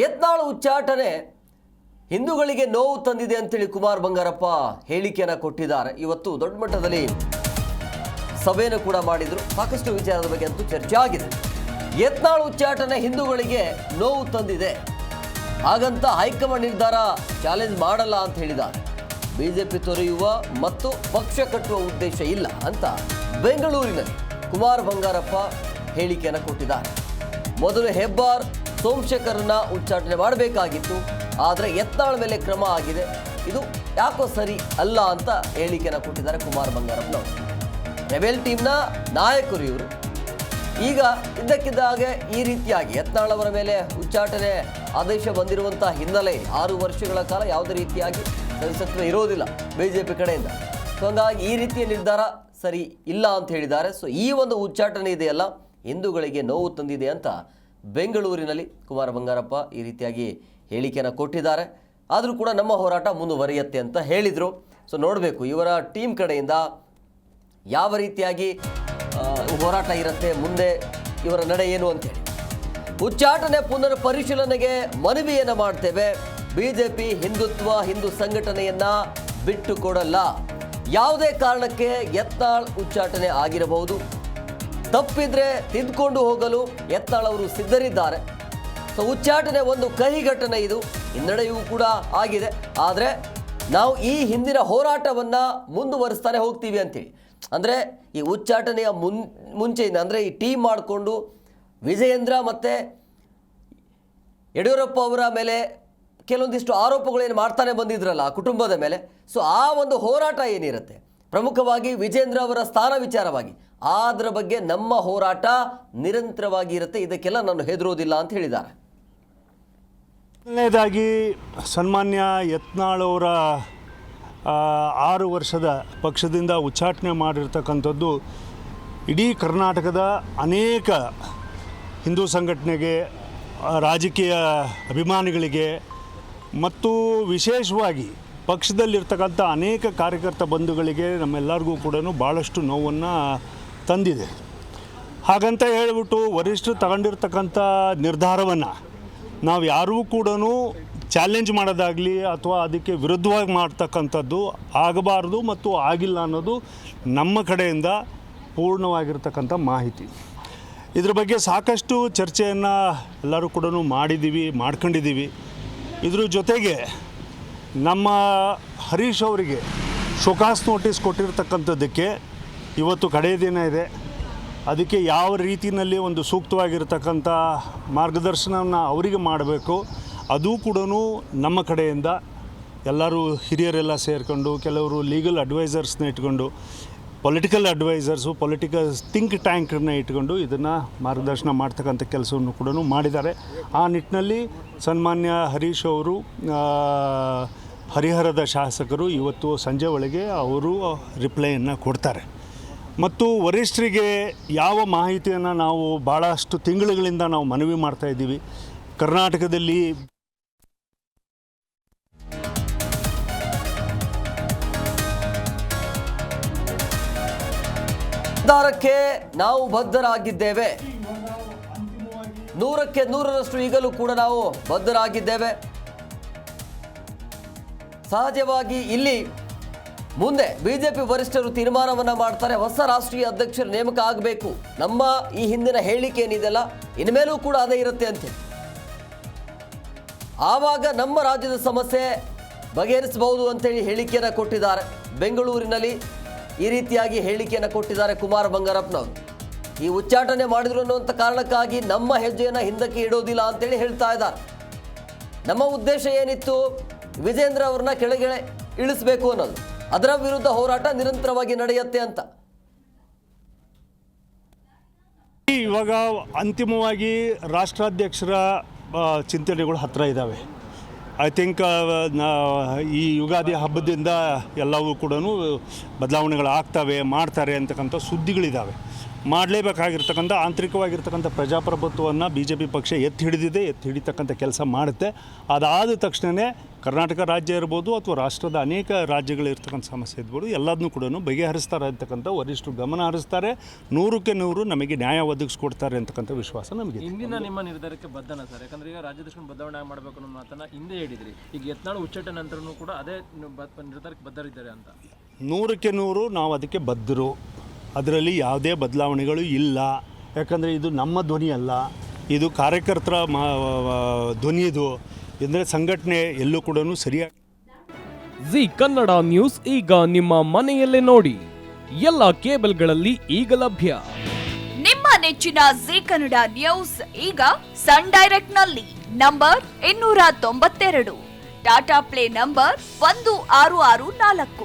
ಯತ್ನಾಳ್ ಉಚ್ಚಾಟನೆ ಹಿಂದೂಗಳಿಗೆ ನೋವು ತಂದಿದೆ ಅಂತೇಳಿ ಕುಮಾರ್ ಬಂಗಾರಪ್ಪ ಹೇಳಿಕೆಯನ್ನು ಕೊಟ್ಟಿದ್ದಾರೆ. ಇವತ್ತು ದೊಡ್ಡ ಮಟ್ಟದಲ್ಲಿ ಸಭೆಯನ್ನು ಕೂಡ ಮಾಡಿದರು. ಸಾಕಷ್ಟು ವಿಚಾರದ ಬಗ್ಗೆ ಅಂತೂ ಚರ್ಚೆ ಆಗಿದೆ. ಯತ್ನಾಳ್ ಉಚ್ಚಾಟನೆ ಹಿಂದೂಗಳಿಗೆ ನೋವು ತಂದಿದೆ. ಹಾಗಂತ ಹೈಕಮಾಂಡ್ ನಿರ್ಧಾರ ಚಾಲೆಂಜ್ ಮಾಡಲ್ಲ ಅಂತ ಹೇಳಿದ್ದಾರೆ. ಬಿಜೆಪಿ ತೊರೆಯುವ ಮತ್ತು ಪಕ್ಷ ಕಟ್ಟುವ ಉದ್ದೇಶ ಇಲ್ಲ ಅಂತ ಬೆಂಗಳೂರಿನಲ್ಲಿ ಕುಮಾರ್ ಬಂಗಾರಪ್ಪ ಹೇಳಿಕೆಯನ್ನು ಕೊಟ್ಟಿದ್ದಾರೆ. ಮೊದಲು ಹೆಬ್ಬಾರ್ ಸೋಮಶೇಖರ್ನ ಉಚ್ಚಾಟನೆ ಮಾಡಬೇಕಾಗಿತ್ತು. ಆದರೆ ಎತ್ತಾಳ ಮೇಲೆ ಕ್ರಮ ಆಗಿದೆ. ಇದು ಯಾಕೋ ಸರಿ ಅಲ್ಲ ಅಂತ ಹೇಳಿಕೆಯನ್ನು ಕೊಟ್ಟಿದ್ದಾರೆ ಕುಮಾರ್ ಬಂಗಾರಪ್ಪನವರು ರೆಬೆಲ್ ಟೀಮ್ನ ನಾಯಕರು ಇವರು. ಈಗ ಇದ್ದಕ್ಕಿದ್ದ ಹಾಗೆ ಈ ರೀತಿಯಾಗಿ ಯತ್ನಾಳವರ ಮೇಲೆ ಉಚ್ಚಾಟನೆ ಆದೇಶ ಬಂದಿರುವಂತಹ ಹಿನ್ನೆಲೆ ಆರು ವರ್ಷಗಳ ಕಾಲ ಯಾವುದೇ ರೀತಿಯಾಗಿ ಸದಸ್ಯತ್ವ ಇರೋದಿಲ್ಲ ಬಿಜೆಪಿ ಕಡೆಯಿಂದ. ಸೊ ಹಂಗಾಗಿ ಈ ರೀತಿಯ ನಿರ್ಧಾರ ಸರಿ ಇಲ್ಲ ಅಂತ ಹೇಳಿದ್ದಾರೆ. ಸೊ ಈ ಒಂದು ಉಚ್ಚಾಟನೆ ಇದೆಯಲ್ಲ, ಹಿಂದೂಗಳಿಗೆ ನೋವು ತಂದಿದೆ ಅಂತ ಬೆಂಗಳೂರಿನಲ್ಲಿ ಕುಮಾರ ಬಂಗಾರಪ್ಪ ಈ ರೀತಿಯಾಗಿ ಹೇಳಿಕೆಯನ್ನು ಕೊಟ್ಟಿದ್ದಾರೆ. ಆದರೂ ಕೂಡ ನಮ್ಮ ಹೋರಾಟ ಮುಂದುವರಿಯತ್ತೆ ಅಂತ ಹೇಳಿದರು. ಸೊ ನೋಡಬೇಕು, ಇವರ ಟೀಮ್ ಕಡೆಯಿಂದ ಯಾವ ರೀತಿಯಾಗಿ ಹೋರಾಟ ಇರುತ್ತೆ, ಮುಂದೆ ಇವರ ನಡೆ ಏನು ಅಂತೇಳಿ ಉಚ್ಚಾಟನೆ ಪುನರ್ ಪರಿಶೀಲನೆಗೆ ಮನವಿಯನ್ನು ಮಾಡ್ತೇವೆ. ಬಿಜೆಪಿ ಹಿಂದುತ್ವ, ಹಿಂದೂ ಸಂಘಟನೆಯನ್ನ ಬಿಟ್ಟು ಕೊಡಲ್ಲ. ಯಾವುದೇ ಕಾರಣಕ್ಕೆ ಯತ್ನಾಳ್ ಉಚ್ಚಾಟನೆ ಆಗಿರಬಹುದು. ತಪ್ಪಿದ್ರೆ ತಿದ್ದುಕೊಂಡು ಹೋಗಲು ಎತ್ತಾಳವರು ಸಿದ್ಧರಿದ್ದಾರೆ. ಸೊ ಉಚ್ಚಾಟನೆ ಒಂದು ಕಹಿ ಘಟನೆ ಇದು. ಹಿನ್ನಡೆಯೂ ಕೂಡ ಆಗಿದೆ. ಆದರೆ, ನಾವು ಈ ಹಿಂದಿನ ಹೋರಾಟವನ್ನು ಮುಂದುವರಿಸ್ತಾನೆ ಹೋಗ್ತೀವಿ ಅಂತೇಳಿ ಅಂದರೆ, ಈ ಉಚ್ಚಾಟನೆಯ ಮುನ್, ಮುಂಚೆಯಿಂದ, ಅಂದರೆ ಈ ಟೀಮ್ ಮಾಡಿಕೊಂಡು ವಿಜಯೇಂದ್ರ ಮತ್ತು ಯಡಿಯೂರಪ್ಪ ಅವರ ಮೇಲೆ ಕೆಲವೊಂದಿಷ್ಟು ಆರೋಪಗಳೇನು ಮಾಡ್ತಾನೆ ಬಂದಿದ್ರಲ್ಲ ಆ ಕುಟುಂಬದ ಮೇಲೆ. ಸೊ, ಆ ಒಂದು ಹೋರಾಟ ಏನಿರುತ್ತೆ? ಪ್ರಮುಖವಾಗಿ ವಿಜೇಂದ್ರ ಅವರ ಸ್ಥಾನ ವಿಚಾರವಾಗಿ. ಅದರ ಬಗ್ಗೆ ನಮ್ಮ ಹೋರಾಟ ನಿರಂತರವಾಗಿ ಇರುತ್ತೆ. ಇದಕ್ಕೆಲ್ಲ ನಾನು ಹೆದರೋದಿಲ್ಲ ಅಂತ ಹೇಳಿದ್ದಾರೆ. ಮೊದಲನೇದಾಗಿ ಸನ್ಮಾನ್ಯ ಯತ್ನಾಳ್ ಅವರ ಆರು ವರ್ಷದ ಪಕ್ಷದಿಂದ ಉಚ್ಚಾಟನೆ ಮಾಡಿರ್ತಕ್ಕಂಥದ್ದು ಇಡೀ ಕರ್ನಾಟಕದ ಅನೇಕ ಹಿಂದೂ ಸಂಘಟನೆಗೆ, ರಾಜಕೀಯ ಅಭಿಮಾನಿಗಳಿಗೆ, ಮತ್ತು ವಿಶೇಷವಾಗಿ ಪಕ್ಷದಲ್ಲಿರ್ತಕ್ಕಂಥ ಅನೇಕ ಕಾರ್ಯಕರ್ತ ಬಂಧುಗಳಿಗೆ ನಮ್ಮೆಲ್ಲರಿಗೂ ಕೂಡ ಭಾಳಷ್ಟು ನೋವನ್ನು ತಂದಿದೆ. ಹಾಗಂತ ಹೇಳಿಬಿಟ್ಟು ವರಿಷ್ಠರು ತಗೊಂಡಿರ್ತಕ್ಕಂಥ ನಿರ್ಧಾರವನ್ನು ನಾವು ಯಾರೂ ಕೂಡ ಚಾಲೆಂಜ್ ಮಾಡೋದಾಗಲಿ ಅಥವಾ ಅದಕ್ಕೆ ವಿರುದ್ಧವಾಗಿ ಮಾಡ್ತಕ್ಕಂಥದ್ದು ಆಗಬಾರ್ದು ಮತ್ತು ಆಗಿಲ್ಲ ಅನ್ನೋದು ನಮ್ಮ ಕಡೆಯಿಂದ ಪೂರ್ಣವಾಗಿರ್ತಕ್ಕಂಥ ಮಾಹಿತಿ. ಇದ್ರ ಬಗ್ಗೆ ಸಾಕಷ್ಟು ಚರ್ಚೆಯನ್ನು ಎಲ್ಲರೂ ಕೂಡ ಮಾಡಿದ್ದೀವಿ, ಮಾಡ್ಕೊಂಡಿದ್ದೀವಿ. ಇದ್ರ ಜೊತೆಗೆ ನಮ್ಮ ಹರೀಶ್ ಅವರಿಗೆ ಶೋಕಾಸ್ ನೋಟಿಸ್ ಕೊಟ್ಟಿರ್ತಕ್ಕಂಥದ್ದಕ್ಕೆ ಇವತ್ತು ಕಡೆಯ ದಿನ ಇದೆ. ಅದಕ್ಕೆ ಯಾವ ರೀತಿಯಲ್ಲಿ ಒಂದು ಸೂಕ್ತವಾಗಿರ್ತಕ್ಕಂಥ ಮಾರ್ಗದರ್ಶನವನ್ನು ಅವರಿಗೆ ಮಾಡಬೇಕು, ಅದು ಕೂಡ ನಮ್ಮ ಕಡೆಯಿಂದ ಎಲ್ಲರೂ ಹಿರಿಯರೆಲ್ಲ ಸೇರಿಕೊಂಡು, ಕೆಲವರು ಲೀಗಲ್ ಅಡ್ವೈಸರ್ಸ್ನ ಇಟ್ಕೊಂಡು ಪೊಲಿಟಿಕಲ್ ಅಡ್ವೈಸರ್ಸು ಪೊಲಿಟಿಕಲ್ ಥಿಂಕ್ ಟ್ಯಾಂಕನ್ನ ಇಟ್ಕೊಂಡು ಇದನ್ನು ಮಾರ್ಗದರ್ಶನ ಮಾಡ್ತಕ್ಕಂಥ ಕೆಲಸವನ್ನು ಕೂಡ ಮಾಡಿದ್ದಾರೆ. ಆ ನಿಟ್ಟಿನಲ್ಲಿ ಸನ್ಮಾನ್ಯ ಹರೀಶ್ ಅವರು ಹರಿಹರದ ಶಾಸಕರು ಇವತ್ತು ಸಂಜೆ ಒಳಗೆ ಅವರು ರಿಪ್ಲೈಯನ್ನು ಕೊಡ್ತಾರೆ. ಮತ್ತು ವರಿಷ್ಠರಿಗೆ ಯಾವ ಮಾಹಿತಿಯನ್ನು ನಾವು ಭಾಳಷ್ಟು ತಿಂಗಳುಗಳಿಂದ ನಾವು ಮನವಿ ಮಾಡ್ತಾ ಇದ್ದೀವಿ. ಕರ್ನಾಟಕದಲ್ಲಿ ನಿರ್ಧಾರಕ್ಕೆ ನಾವು ಬದ್ಧರಾಗಿದ್ದೇವೆ. ನೂರಕ್ಕೆ ನೂರರಷ್ಟು ಈಗಲೂ ಕೂಡ ನಾವು ಬದ್ಧರಾಗಿದ್ದೇವೆ. ಸಹಜವಾಗಿ ಇಲ್ಲಿ ಮುಂದೆ ಬಿಜೆಪಿ ವರಿಷ್ಠರು ತೀರ್ಮಾನವನ್ನು ಮಾಡ್ತಾರೆ. ಹೊಸ ರಾಷ್ಟ್ರೀಯ ಅಧ್ಯಕ್ಷರ ನೇಮಕ ಆಗಬೇಕು. ನಮ್ಮ ಈ ಹಿಂದಿನ ಹೇಳಿಕೆ ಏನಿದೆಯಲ್ಲ, ಇನ್ಮೇಲೂ ಕೂಡ ಅದೇ ಇರುತ್ತೆ ಅಂತ ಆವಾಗ ನಮ್ಮ ರಾಜ್ಯದ ಸಮಸ್ಯೆ ಬಗೆಹರಿಸಬಹುದು ಅಂತೇಳಿ ಹೇಳಿಕೆಯನ್ನು ಕೊಟ್ಟಿದ್ದಾರೆ. ಬೆಂಗಳೂರಿನಲ್ಲಿ ಈ ರೀತಿಯಾಗಿ ಹೇಳಿಕೆಯನ್ನು ಕೊಟ್ಟಿದ್ದಾರೆ ಕುಮಾರ ಬಂಗಾರಪ್ಪನವರು. ಈ ಉಚ್ಚಾಟನೆ ಮಾಡಿದ್ರು ಅನ್ನುವಂಥ ಕಾರಣಕ್ಕಾಗಿ ನಮ್ಮ ಹೆಜ್ಜೆಯನ್ನು ಹಿಂದಕ್ಕೆ ಇಡೋದಿಲ್ಲ ಅಂತೇಳಿ ಹೇಳ್ತಾ ಇದ್ದಾರೆ. ನಮ್ಮ ಉದ್ದೇಶ ಏನಿತ್ತು? ವಿಜೇಂದ್ರ ಅವ್ರನ್ನ ಕೆಳಗೆ ಇಳಿಸಬೇಕು ಅನ್ನೋದು. ಅದರ ವಿರುದ್ಧ ಹೋರಾಟ ನಿರಂತರವಾಗಿ ನಡೆಯುತ್ತೆ ಅಂತ. ಇವಾಗ ಅಂತಿಮವಾಗಿ ರಾಷ್ಟ್ರಾಧ್ಯಕ್ಷರ ಚಿಂತನೆಗಳು ಹತ್ತಿರ ಇದ್ದಾವೆ ಐ ಥಿಂಕ್ ಈ ಯುಗಾದಿ ಹಬ್ಬದಿಂದ ಎಲ್ಲವೂ ಕೂಡ ಬದಲಾವಣೆಗಳು ಆಗ್ತವೆ ಮಾಡ್ತಾರೆ ಅಂತಕ್ಕಂಥ ಸುದ್ದಿಗಳಿದ್ದಾವೆ ಮಾಡಲೇಬೇಕಾಗಿರ್ತಕ್ಕಂಥ ಆಂತರಿಕವಾಗಿರ್ತಕ್ಕಂಥ ಪ್ರಜಾಪ್ರಭುತ್ವವನ್ನು ಬಿ ಜೆ ಪಿ ಪಕ್ಷ ಎತ್ತಿ ಹಿಡಿದಿದೆ ಎತ್ತಿ ಹಿಡಿತಕ್ಕಂಥ ಕೆಲಸ ಮಾಡುತ್ತೆ. ಅದಾದ ತಕ್ಷಣವೇ ಕರ್ನಾಟಕ ರಾಜ್ಯ ಇರ್ಬೋದು ಅಥವಾ ರಾಷ್ಟ್ರದ ಅನೇಕ ರಾಜ್ಯಗಳಿರ್ತಕ್ಕಂಥ ಸಮಸ್ಯೆ ಇರ್ಬೋದು ಎಲ್ಲದನ್ನೂ ಕೂಡ ಬಗೆಹರಿಸ್ತಾರೆ ಅಂತಕ್ಕಂಥ ವರಿಷ್ಠರು ಗಮನ ಹರಿಸ್ತಾರೆ. ನೂರಕ್ಕೆ ನೂರು ನಮಗೆ ನ್ಯಾಯ ಒದಗಿಸ್ಕೊಡ್ತಾರೆ ಅಂತಕ್ಕಂಥ ವಿಶ್ವಾಸ ನಮಗೆ ಇಂದಿನ ನಿಮ್ಮ ನಿರ್ಧಾರಕ್ಕೆ ಬದ್ಧನ ಸರ್ ಯಾಕಂದ್ರೆ ಈಗ ರಾಜ್ಯದರ್ಶನ ಬದಲಾವಣೆ ಮಾಡಬೇಕು ಅನ್ನೋ ಮಾತನ್ನ ಹಿಂದೆ ಹೇಳಿದ್ರಿ. ಈಗ ಯತ್ನಾಳ್ ಉಚ್ಚಟ ನಂತರನೂ ಕೂಡ ಅದೇ ನಿರ್ಧಾರಕ್ಕೆ ಬದ್ಧರಿದ್ದಾರೆ ಅಂತ. ನೂರಕ್ಕೆ ನೂರು ನಾವು ಅದಕ್ಕೆ ಬದ್ಧರು. ಅದರಲ್ಲಿ ಯಾವುದೇ ಬದಲಾವಣೆಗಳು ಇಲ್ಲ. ಯಾಕಂದರೆ ಇದು ನಮ್ಮ ಧ್ವನಿ ಅಲ್ಲ. ಇದು ಕಾರ್ಯಕರ್ತರ ಮಾ ಧ್ವನಿದು ಅಂದರೆ ಸಂಘಟನೆ ಎಲ್ಲೂ ಕೂಡ ಸರಿಯಾಗಿ ಜಿ ಕನ್ನಡ ನ್ಯೂಸ್ ಈಗ ನಿಮ್ಮ ಮನೆಯಲ್ಲೇ ನೋಡಿ. ಎಲ್ಲ ಕೇಬಲ್ಗಳಲ್ಲಿ ಈಗ ಲಭ್ಯ. ನಿಮ್ಮ ನೆಚ್ಚಿನ ಜಿ ಕನ್ನಡ ನ್ಯೂಸ್ ಈಗ ಸನ್ ಡೈರೆಕ್ಟ್ನಲ್ಲಿ ನಂಬರ್ ಇನ್ನೂರ ತೊಂಬತ್ತೆರಡು. ಟಾಟಾ ಪ್ಲೇ ನಂಬರ್ ಒಂದು ಆರು ಆರು ನಾಲ್ಕು.